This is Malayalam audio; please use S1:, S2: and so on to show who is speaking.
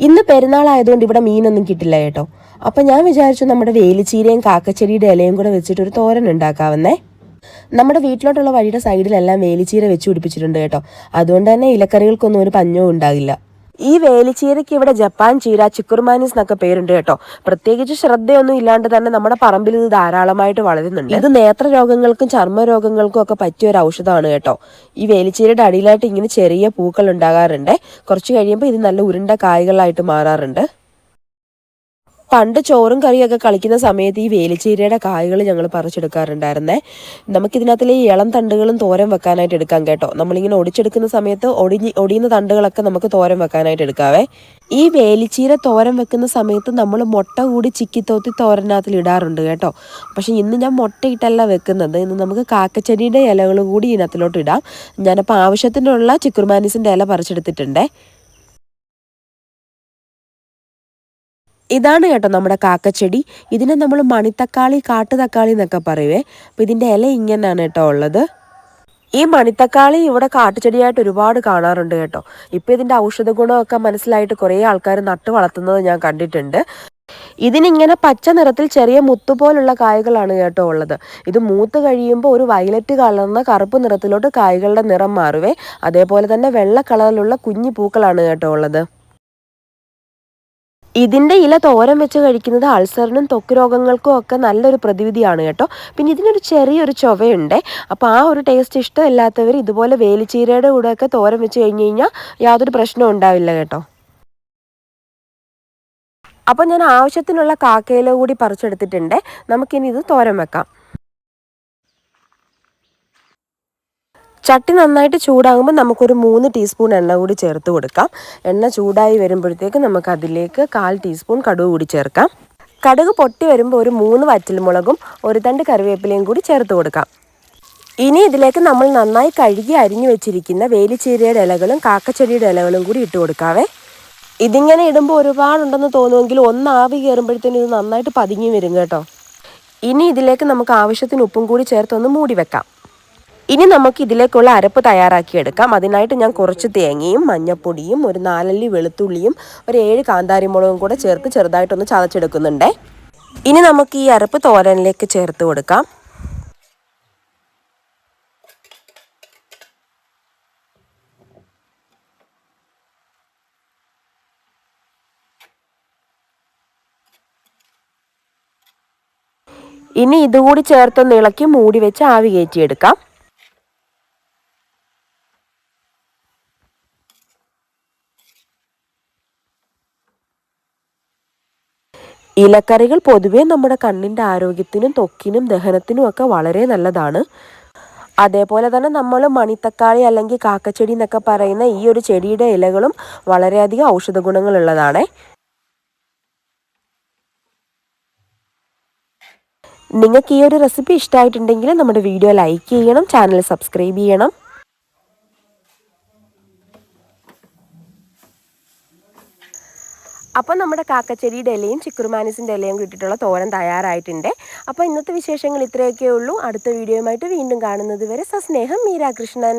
S1: ഇന്ന് പെരുന്നാളായതുകൊണ്ട് ഇവിടെ മീനൊന്നും കിട്ടില്ല കേട്ടോ. അപ്പം ഞാൻ വിചാരിച്ചു നമ്മുടെ വേലിച്ചീരയും കാക്കച്ചെടിയുടെ ഇലയും കൂടെ വെച്ചിട്ട് ഒരു തോരൻ ഉണ്ടാക്കാവുന്നേ നമ്മുടെ വീട്ടിലോട്ടുള്ള വഴിയുടെ സൈഡിലെല്ലാം വേലിച്ചീര വെച്ച് പിടിപ്പിച്ചിട്ടുണ്ട് കേട്ടോ. അതുകൊണ്ട് തന്നെ ഇലക്കറികൾക്കൊന്നും ഒരു പഞ്ഞവും ഉണ്ടാകില്ല. ഈ വേലിച്ചീരയ്ക്ക് ഇവിടെ ജപ്പാൻ ചീര ചിക്കുർമാനിസ് എന്നൊക്കെ പേരുണ്ട് കേട്ടോ. പ്രത്യേകിച്ച് ശ്രദ്ധയൊന്നും ഇല്ലാണ്ട് തന്നെ നമ്മുടെ പറമ്പിൽ ഇത് ധാരാളമായിട്ട് വളരുന്നുണ്ട്. ഇത് നേത്ര രോഗങ്ങൾക്കും ചർമ്മ രോഗങ്ങൾക്കും ഒക്കെ പറ്റിയ ഒരു ഔഷധമാണ് കേട്ടോ. ഈ വേലിച്ചീരയുടെ അടിയിലായിട്ട് ഇങ്ങനെ ചെറിയ പൂക്കൾ ഉണ്ടാകാറുണ്ട്. കുറച്ച് കഴിയുമ്പോൾ ഇത് നല്ല ഉരുണ്ട കായ്കളായിട്ട് മാറാറുണ്ട്. പണ്ട് ചോറും കറിയൊക്കെ കളിക്കുന്ന സമയത്ത് ഈ വേലിച്ചീരയുടെ കായകൾ ഞങ്ങൾ പറിച്ചെടുക്കാറുണ്ടായിരുന്നേ. നമുക്കിതിനകത്തിലെ ഈ ഇളം തണ്ടുകളും തോരൻ വെക്കാനായിട്ട് എടുക്കാം കേട്ടോ. നമ്മളിങ്ങനെ ഒടിച്ചെടുക്കുന്ന സമയത്ത് ഒടിഞ്ഞ് ഒടിയുന്ന തണ്ടുകളൊക്കെ നമുക്ക് തോരൻ വെക്കാനായിട്ട് എടുക്കാവേ. ഈ വേലിച്ചീര തോരൻ വെക്കുന്ന സമയത്ത് നമ്മൾ മുട്ട കൂടി ചിക്കിത്തോത്തി തോരനകത്തിൽ ഇടാറുണ്ട് കേട്ടോ. പക്ഷെ ഇന്ന് ഞാൻ മുട്ടയിട്ടല്ല വെക്കുന്നത്. ഇന്ന് നമുക്ക് കാക്കച്ചെടിയുടെ ഇലകൾ കൂടി ഇതിനകത്തിലോട്ട് ഇടാം. ഞാനപ്പോൾ ആവശ്യത്തിനുള്ള ചിക്കുർമാനീസിന്റെ ഇല പറിച്ചെടുത്തിട്ടുണ്ടേ. ഇതാണ് കേട്ടോ നമ്മുടെ കാക്കച്ചെടി. ഇതിനെ നമ്മൾ മണിത്തക്കാളി കാട്ടുതക്കാളി എന്നൊക്കെ പറയുവേ. അപ്പം ഇതിന്റെ ഇല ഇങ്ങനെയാണ് കേട്ടോ ഉള്ളത്. ഈ മണിത്തക്കാളി ഇവിടെ കാട്ടുചെടിയായിട്ട് ഒരുപാട് കാണാറുണ്ട് കേട്ടോ. ഇപ്പം ഇതിന്റെ ഔഷധ ഗുണമൊക്കെ മനസ്സിലായിട്ട് കുറേ ആൾക്കാർ നട്ടു വളർത്തുന്നത് ഞാൻ കണ്ടിട്ടുണ്ട്. ഇതിനിങ്ങനെ പച്ച നിറത്തിൽ ചെറിയ മുത്തുപോലുള്ള കായകളാണ് കേട്ടോ ഉള്ളത്. ഇത് മൂത്ത് കഴിയുമ്പോൾ ഒരു വയലറ്റ് കളർന്ന കറുപ്പ് നിറത്തിലോട്ട് കായകളുടെ നിറം മാറുവേ. അതേപോലെ തന്നെ വെള്ള കളറിലുള്ള കുഞ്ഞു പൂക്കളാണ് കേട്ടോ ഉള്ളത്. ഇതിന്റെ ഇല തോരൻ വെച്ച് കഴിക്കുന്നത് അൾസറിനും ത്വക്ക് രോഗങ്ങൾക്കും ഒക്കെ നല്ലൊരു പ്രതിവിധിയാണ് കേട്ടോ. പിന്നെ ഇതിനൊരു ചെറിയൊരു ചൊവയുണ്ട്. അപ്പോൾ ആ ഒരു ടേസ്റ്റ് ഇഷ്ടമില്ലാത്തവർ ഇതുപോലെ വേലിച്ചീരയുടെ കൂടെയൊക്കെ തോരൻ വെച്ച് കഴിഞ്ഞ് കഴിഞ്ഞാൽ യാതൊരു പ്രശ്നവും ഉണ്ടാവില്ല കേട്ടോ. അപ്പോൾ ഞാൻ ആവശ്യത്തിനുള്ള കാക്കയില കൂടി പറിച്ചെടുത്തിട്ടുണ്ട്. നമുക്കിനി ഇത് തോരൻ വെക്കാം. ചട്ടി നന്നായിട്ട് ചൂടാകുമ്പോൾ നമുക്കൊരു മൂന്ന് ടീസ്പൂൺ എണ്ണ കൂടി ചേർത്ത് കൊടുക്കാം. എണ്ണ ചൂടായി വരുമ്പോഴത്തേക്ക് നമുക്ക് അതിലേക്ക് കാൽ ടീസ്പൂൺ കടുക് കൂടി ചേർക്കാം. കടുക് പൊട്ടി വരുമ്പോൾ ഒരു മൂന്ന് വറ്റൽമുളകും ഒരു തണ്ട് കറിവേപ്പിലയും കൂടി ചേർത്ത് കൊടുക്കാം. ഇനി ഇതിലേക്ക് നമ്മൾ നന്നായി കഴുകി അരിഞ്ഞു വെച്ചിരിക്കുന്ന വേലിച്ചീരയുടെ ഇലകളും കാക്കച്ചെടിയുടെ ഇലകളും കൂടി ഇട്ട് കൊടുക്കാവേ. ഇതിങ്ങനെ ഇടുമ്പോൾ ഒരുപാടുണ്ടെന്ന് തോന്നുമെങ്കിൽ ഒന്ന് ആവി കയറുമ്പോഴത്തേനും ഇത് നന്നായിട്ട് പതുങ്ങി വരും കേട്ടോ. ഇനി ഇതിലേക്ക് നമുക്ക് ആവശ്യത്തിന് ഉപ്പും കൂടി ചേർത്തൊന്ന് മൂടി വെക്കാം. ഇനി നമുക്ക് ഇതിലേക്കുള്ള അരപ്പ് തയ്യാറാക്കിയെടുക്കാം. അതിനായിട്ട് ഞാൻ കുറച്ച് തേങ്ങയും മഞ്ഞപ്പൊടിയും ഒരു നാലല്ലി വെളുത്തുള്ളിയും ഒരു ഏഴ് കാന്താരിമുളകും കൂടെ ചേർത്ത് ചെറുതായിട്ടൊന്ന് ചതച്ചെടുക്കുന്നുണ്ടേ. ഇനി നമുക്ക് ഈ അരപ്പ് തോരനിലേക്ക് ചേർത്ത് കൊടുക്കാം. ഇനി ഇതുകൂടി ചേർത്തൊന്ന് ഇളക്കി മൂടി വെച്ച് ആവി കയറ്റിയെടുക്കാം. ഇലക്കറികൾ പൊതുവേ നമ്മുടെ കണ്ണിന്റെ ആരോഗ്യത്തിനും തൊക്കിനും ദഹനത്തിനും ഒക്കെ വളരെ നല്ലതാണ്. അതേപോലെ തന്നെ നമ്മൾ മണിത്തക്കാളി അല്ലെങ്കിൽ കാക്കച്ചെടി എന്നൊക്കെ പറയുന്ന ഈ ഒരു ചെടിയുടെ ഇലകളും വളരെയധികം ഔഷധ ഗുണങ്ങളുള്ളതാണ്. നിങ്ങൾക്ക് ഈ ഒരു റെസിപ്പി ഇഷ്ടമായിട്ടുണ്ടെങ്കിൽ നമ്മുടെ വീഡിയോ ലൈക്ക് ചെയ്യണം ചാനൽ സബ്സ്ക്രൈബ് ചെയ്യണം. അപ്പോൾ നമ്മുടെ കാക്കച്ചെടിയുടെ ഇലയും ചിക്കുറുമാനിസിന്റെ ഇലയും കിട്ടിയിട്ടുള്ള തോരൻ തയ്യാറായിട്ടുണ്ട്. അപ്പോൾ ഇന്നത്തെ വിശേഷങ്ങൾ ഇത്രയൊക്കെ ഉള്ളൂ. അടുത്ത വീഡിയോയുമായിട്ട് വീണ്ടും കാണുന്നത് വരെ സസ്നേഹം മീരാകൃഷ്ണൻ